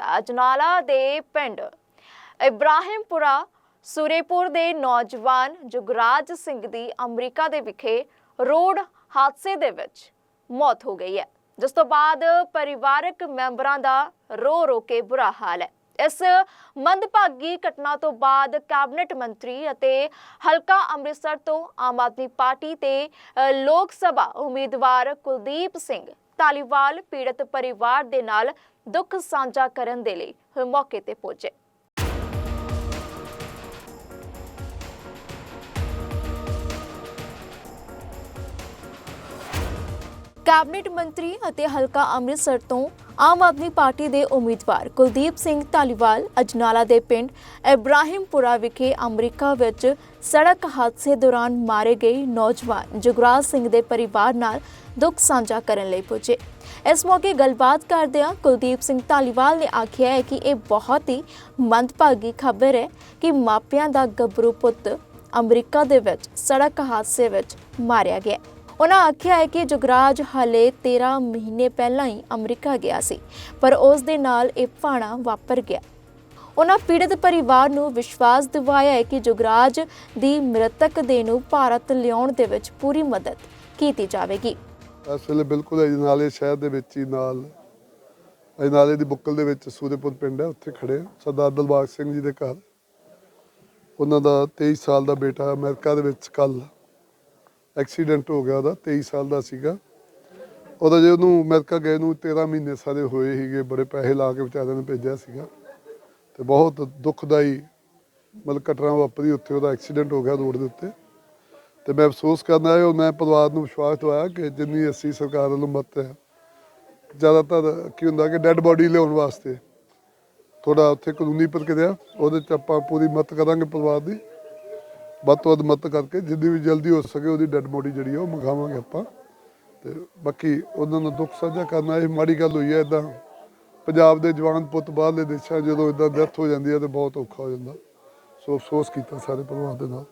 ਅਜਨਾਲਾ ਦੇ ਪਿੰਡ ਇਬਰਾਹਿਮਪੁਰਾ ਸੁਰੇਪੁਰ ਦੇ ਨੌਜਵਾਨ ਜੁਗਰਾਜ ਸਿੰਘ ਦੀ ਅਮਰੀਕਾ ਦੇ ਵਿਖੇ ਰੋਡ ਹਾਦਸੇ ਦੇ ਵਿੱਚ ਮੌਤ ਹੋ ਗਈ ਹੈ, ਜਿਸ ਤੋਂ ਬਾਅਦ ਪਰਿਵਾਰਕ ਮੈਂਬਰਾਂ ਦਾ ਰੋ ਰੋ ਕੇ ਬੁਰਾ ਹਾਲ ਹੈ। ਇਸ ਮੰਦਭਾਗੀ ਘਟਨਾ ਤੋਂ ਬਾਅਦ ਕੈਬਨਿਟ ਮੰਤਰੀ ਅਤੇ ਹਲਕਾ ਅੰਮ੍ਰਿਤਸਰ ਤੋਂ ਆਮ ਆਦਮੀ ਪਾਰਟੀ ਤੇ ਲੋਕ ਸਭਾ ਉਮੀਦਵਾਰ ਕੁਲਦੀਪ ਸਿੰਘ ਧਾਲੀਵਾਲ ਪੀੜਤ ਪਰਿਵਾਰ ਦੇ ਨਾਲ ਦੁੱਖ ਸਾਂਝਾ ਕਰਨ ਦੇ ਲਈ ਮੌਕੇ ਤੇ ਪਹੁੰਚੇ। ਕੈਬਨਿਟ ਮੰਤਰੀ ਅਤੇ ਹਲਕਾ ਅੰਮ੍ਰਿਤਸਰ ਤੋਂ ਆਮ ਆਦਮੀ ਪਾਰਟੀ ਦੇ ਉਮੀਦਵਾਰ ਕੁਲਦੀਪ ਸਿੰਘ ਧਾਲੀਵਾਲ ਅਜਨਾਲਾ ਦੇ ਪਿੰਡ ਇਬਰਾਹਿਮਪੁਰਾ ਵਿਖੇ ਅਮਰੀਕਾ ਵਿੱਚ ਸੜਕ ਹਾਦਸੇ ਦੌਰਾਨ ਮਾਰੇ ਗਏ ਨੌਜਵਾਨ ਜੁਗਰਾਜ ਸਿੰਘ ਦੇ ਪਰਿਵਾਰ ਨਾਲ ਦੁੱਖ ਸਾਂਝਾ ਕਰਨ ਲਈ ਪਹੁੰਚੇ ਇਸ ਮੌਕੇ ਗੱਲਬਾਤ ਕਰਦਿਆਂ ਕੁਲਦੀਪ ਸਿੰਘ ਧਾਲੀਵਾਲ ਨੇ ਆਖਿਆ ਹੈ ਕਿ ਇਹ ਬਹੁਤ ਹੀ ਮੰਦਭਾਗੀ ਖਬਰ ਹੈ ਕਿ ਮਾਪਿਆਂ ਦਾ ਗੱਭਰੂ ਪੁੱਤ ਅਮਰੀਕਾ ਦੇ ਵਿੱਚ ਸੜਕ ਹਾਦਸੇ ਵਿੱਚ ਮਾਰਿਆ ਗਿਆ ਉਹਨਾਂ ਆਖਿਆ ਹੈ ਕਿ ਜੁਗਰਾਜ ਹਲੇ 13 ਮਹੀਨੇ ਪਹਿਲਾਂ ਹੀ ਅਮਰੀਕਾ ਗਿਆ ਸੀ, ਪਰ ਉਸ ਦੇ ਨਾਲ ਇਹ ਭਾਣਾ ਵਾਪਰ ਗਿਆ। ਉਹਨਾਂ ਪੀੜਤ ਪਰਿਵਾਰ ਨੂੰ ਵਿਸ਼ਵਾਸ ਦਿਵਾਇਆ ਹੈ ਕਿ ਜੁਗਰਾਜ ਦੀ ਮ੍ਰਿਤਕ ਦੇਹ ਨੂੰ ਭਾਰਤ ਲਿਆਉਣ ਦੇ ਵਿੱਚ ਪੂਰੀ ਮਦਦ ਕੀਤੀ ਜਾਵੇਗੀ। ਇਸ ਵੇਲੇ ਬਿਲਕੁਲ ਅਜਨਾਲੇ ਸ਼ਹਿਰ ਦੇ ਵਿੱਚ ਹੀ ਨਾਲ ਅਜਨਾਲੇ ਦੀ ਬੁੱਕਲ ਦੇ ਵਿੱਚ ਸੂਰੇਪੁਰ ਪਿੰਡ ਹੈ, ਉੱਥੇ ਖੜੇ ਹਾਂ ਸਰਦਾਰ ਦਲਬਾਗ ਸਿੰਘ ਜੀ ਦੇ ਘਰ। ਉਹਨਾਂ ਦਾ 23 ਸਾਲ ਦਾ ਬੇਟਾ ਅਮਰੀਕਾ ਦੇ ਵਿੱਚ ਕੱਲ ਐਕਸੀਡੈਂਟ ਹੋ ਗਿਆ ਉਹਦਾ 23 ਸਾਲ ਦਾ ਸੀਗਾ। ਉਹਦਾ ਜੇ ਉਹਨੂੰ ਅਮਰੀਕਾ ਗਏ ਨੂੰ 13 ਮਹੀਨੇ ਸਾਰੇ ਹੋਏ ਸੀਗੇ, ਬੜੇ ਪੈਸੇ ਲਾ ਕੇ ਵਿਚਾਰਿਆਂ ਨੇ ਭੇਜਿਆ ਸੀਗਾ। ਤੇ ਬਹੁਤ ਦੁਖਦਾਈ, ਮਤਲਬ ਘਟਨਾ ਵਾਪਰੀ ਉੱਥੇ, ਉਹਦਾ ਐਕਸੀਡੈਂਟ ਹੋ ਗਿਆ ਰੋਡ ਦੇ ਉੱਤੇ। ਤੇ ਮੈਂ ਅਫਸੋਸ ਕਰਨਾ ਹੈ ਔਰ ਮੈਂ ਪਰਿਵਾਰ ਨੂੰ ਵਿਸ਼ਵਾਸ ਦਵਾਇਆ ਕਿ ਜਿੰਨੀ ਅਸੀਂ ਸਰਕਾਰ ਵੱਲੋਂ ਮਦਦ ਹੈ, ਜ਼ਿਆਦਾਤਰ ਕੀ ਹੁੰਦਾ ਕਿ ਡੈੱਡ ਬੋਡੀ ਲਿਆਉਣ ਵਾਸਤੇ। ਥੋੜਾ ਉੱਥੇ ਕਾਨੂੰਨੀ ਪ੍ਰਕਿਰਿਆ, ਉਹਦੇ ਚ ਆਪਾਂ ਪੂਰੀ ਮਤ ਕਰਾਂਗੇ ਪਰਿਵਾਰ ਦੀ। ਵੱਧ ਤੋਂ ਵੱਧ ਮਦਦ ਕਰਕੇ ਜਿੰਨੀ ਵੀ ਜਲਦੀ ਹੋ ਸਕੇ ਉਹਦੀ ਡੈੱਡ ਬੋਡੀ ਜਿਹੜੀ ਆ ਉਹ ਮੰਗਾਵਾਂਗੇ ਆਪਾਂ। ਤੇ ਬਾਕੀ ਉਹਨਾਂ ਨੂੰ ਦੁੱਖ ਸਾਂਝਾ ਕਰਨਾ, ਇਹ ਮਾੜੀ ਗੱਲ ਹੋਈ ਹੈ ਇਦਾਂ ਪੰਜਾਬ ਦੇ ਜਵਾਨ ਪੁੱਤ ਬਾਹਰਲੇ ਦੇਸ਼ਾਂ ਜਦੋਂ ਇਦਾਂ ਡੈਥ ਹੋ ਜਾਂਦੀ ਹੈ ਤੇ ਬਹੁਤ ਔਖਾ ਹੋ ਜਾਂਦਾ। ਸੋ ਅਫਸੋਸ ਕੀਤਾ ਸਾਰੇ ਪਰਿਵਾਰ ਦੇ ਨਾਲ।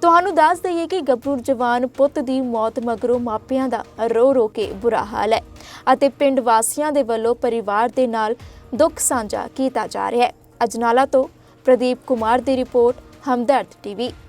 ਤੁਹਾਨੂੰ ਦੱਸ ਦਈਏ ਕਿ ਗੱਭਰੂ ਜਵਾਨ ਪੁੱਤ ਦੀ ਮੌਤ ਮਗਰੋਂ ਮਾਪਿਆਂ ਦਾ ਰੋ ਰੋ ਕੇ ਬੁਰਾ ਹਾਲ ਹੈ ਅਤੇ ਪਿੰਡ ਵਾਸੀਆਂ ਦੇ ਵੱਲੋਂ ਪਰਿਵਾਰ ਦੇ ਨਾਲ ਦੁੱਖ ਸਾਂਝਾ ਕੀਤਾ ਜਾ ਰਿਹਾ ਹੈ। ਅਜਨਾਲਾ ਤੋਂ ਪ੍ਰਦੀਪ ਕੁਮਾਰ ਦੀ ਰਿਪੋਰਟ, ਹਮਦਰਦ ਟੀਵੀ।